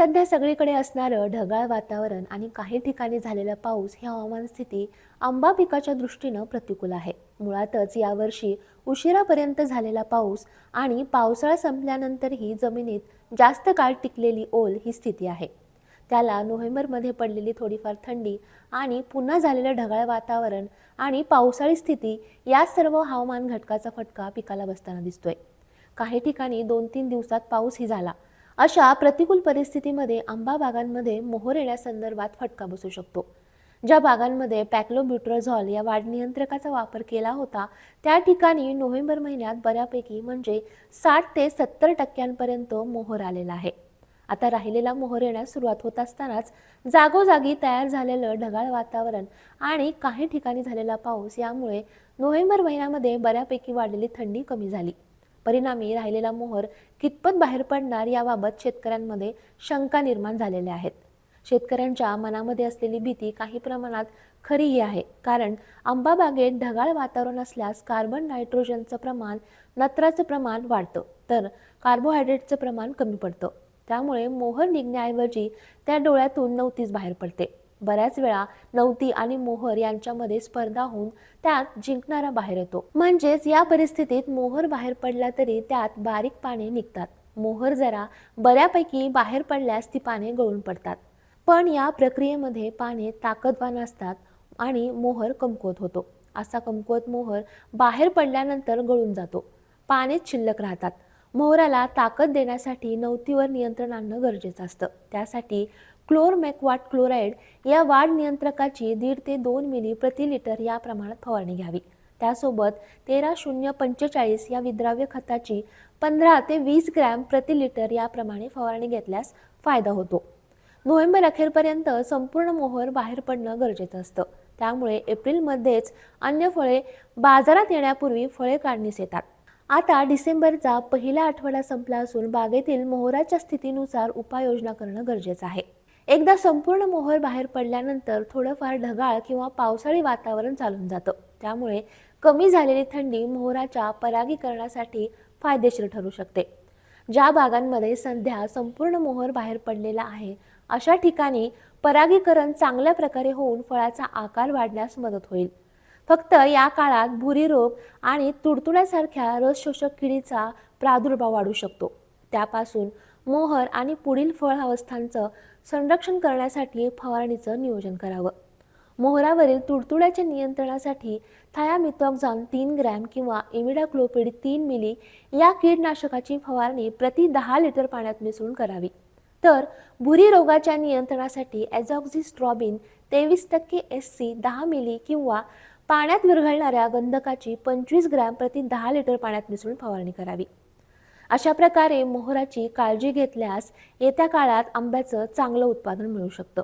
सध्या सगळीकडे असणारं ढगाळ वातावरण आणि काही ठिकाणी झालेला पाऊस ही हवामान स्थिती आंबा पिकाच्या दृष्टीनं प्रतिकूल आहे. मुळातच यावर्षी उशिरापर्यंत झालेला पाऊस आणि पावसाळा संपल्यानंतरही जमिनीत जास्त काळ टिकलेली ओल ही स्थिती आहे. त्याला नोव्हेंबरमध्ये पडलेली थोडीफार थंडी आणि पुन्हा झालेलं ढगाळ वातावरण आणि पावसाळी स्थिती या सर्व हवामान घटकाचा फटका पिकाला बसताना दिसतोय. काही ठिकाणी दोन तीन दिवसात पाऊसही झाला. अशा प्रतिकूल परिस्थितीमध्ये आंबा बागांमध्ये मोहर येण्यासंदर्भात फटका बसू शकतो. ज्या बागांमध्ये पॅक्लोब्युट्रोझॉल या वाढ नियंत्रकाचा वापर केला होता त्या ठिकाणी नोव्हेंबर महिन्यात बऱ्यापैकी म्हणजे साठ ते सत्तर टक्क्यांपर्यंत मोहर आलेला आहे. आता राहिलेला मोहर येण्यास सुरुवात होत असतानाच जागोजागी तयार झालेलं ढगाळ वातावरण आणि काही ठिकाणी झालेला पाऊस यामुळे नोव्हेंबर महिन्यामध्ये बऱ्यापैकी वाढलेली थंडी कमी झाली. परिणामी राहिलेला मोहर कितपत बाहेर पडणार याबाबत शेतकऱ्यांमध्ये शंका निर्माण झालेल्या आहेत. शेतकऱ्यांच्या मनामध्ये असलेली भीती काही प्रमाणात खरीही आहे. कारण आंबा बागेत ढगाळ वातावरण असल्यास कार्बन नायट्रोजनचं प्रमाण नत्राचं प्रमाण वाढतं. तर कार्बोहायड्रेटचं प्रमाण कमी पडतं. त्यामुळे मोहर निघण्याऐवजी त्या डोळ्यातून नवतीच बाहेर पडते. बऱ्याच वेळा नवती आणि मोहर यांच्यामध्ये स्पर्धा होऊन त्यात जिंकणारा बाहेर येतो. म्हणजेच या परिस्थितीत मोहर बाहेर पडला तरी त्यात बारीक पाने निघतात. मोहर जरा बऱ्यापैकी बाहेर पडल्यास ती पाने गळून पडतात. पण या प्रक्रियेमध्ये पाने ताकदवान असतात आणि मोहर कमकुवत होतो. असा कमकुवत मोहर बाहेर पडल्यानंतर गळून जातो. पानेच शिल्लक राहतात. मोहराला ताकद देण्यासाठी नवतीवर नियंत्रण आणणं गरजेचं असतं. त्यासाठी क्लोरमॅक्वाट क्लोराईड या वाढ नियंत्रकाची दीड ते दोन मिली प्रति लिटर या प्रमाणात फवारणी घ्यावी. त्यासोबत तेरा शून्य पंचेचाळीस या विद्राव्य खताची पंधरा ते वीस ग्रॅम प्रति लिटर याप्रमाणे फवारणी घेतल्यास फायदा होतो. नोव्हेंबर अखेरपर्यंत संपूर्ण मोहर बाहेर पडणं गरजेचं असतं. त्यामुळे एप्रिलमध्येच अन्य फळे बाजारात येण्यापूर्वी फळे काढणीस येतात. आता डिसेंबरचा पहिला आठवडा संपला असून बागेतील मोहराच्या स्थितीनुसार उपाययोजना करणं गरजेचं आहे. एकदा संपूर्ण मोहर बाहेर पडल्यानंतर थोडंफार ढगाळ किंवा पावसाळी वातावरण चालून जातं. त्यामुळे कमी झालेली थंडी मोहराच्या परागीकरणासाठी फायदेशीर ठरू शकते. ज्या बागांमध्ये सध्या संपूर्ण मोहर बाहेर पडलेला आहे अशा ठिकाणी परागीकरण चांगल्या प्रकारे होऊन फळाचा आकार वाढण्यास मदत होईल. फक्त या काळात भुरी रोग आणि तुडतुड्यासारख्या रस शोषक किडीचा प्रादुर्भाव वाढू शकतो. त्यापासून मोहर आणि पुढील फळ अवस्थांचं संरक्षण करण्यासाठी फवारणीचं नियोजन करावं. मोहरावरील तुडतुड्याच्या नियंत्रणासाठी थायामिथॉक्झॉन तीन ग्रॅम किंवा इमिडाक्लोपिड तीन मिली या कीटनाशकाची फवारणी प्रति दहा लिटर पाण्यात मिसळून करावी. तर भुरी रोगाच्या नियंत्रणासाठी ॲझॉक्झिस्ट्रॉबिन तेवीस टक्के एस सी दहा मिली किंवा पाण्यात विरघळणाऱ्या गंधकाची पंचवीस ग्रॅम प्रति दहा लिटर पाण्यात मिसळून फवारणी करावी. अशा प्रकारे मोहराची काळजी घेतल्यास येत्या काळात आंब्याचं चांगलं उत्पादन मिळू शकतं.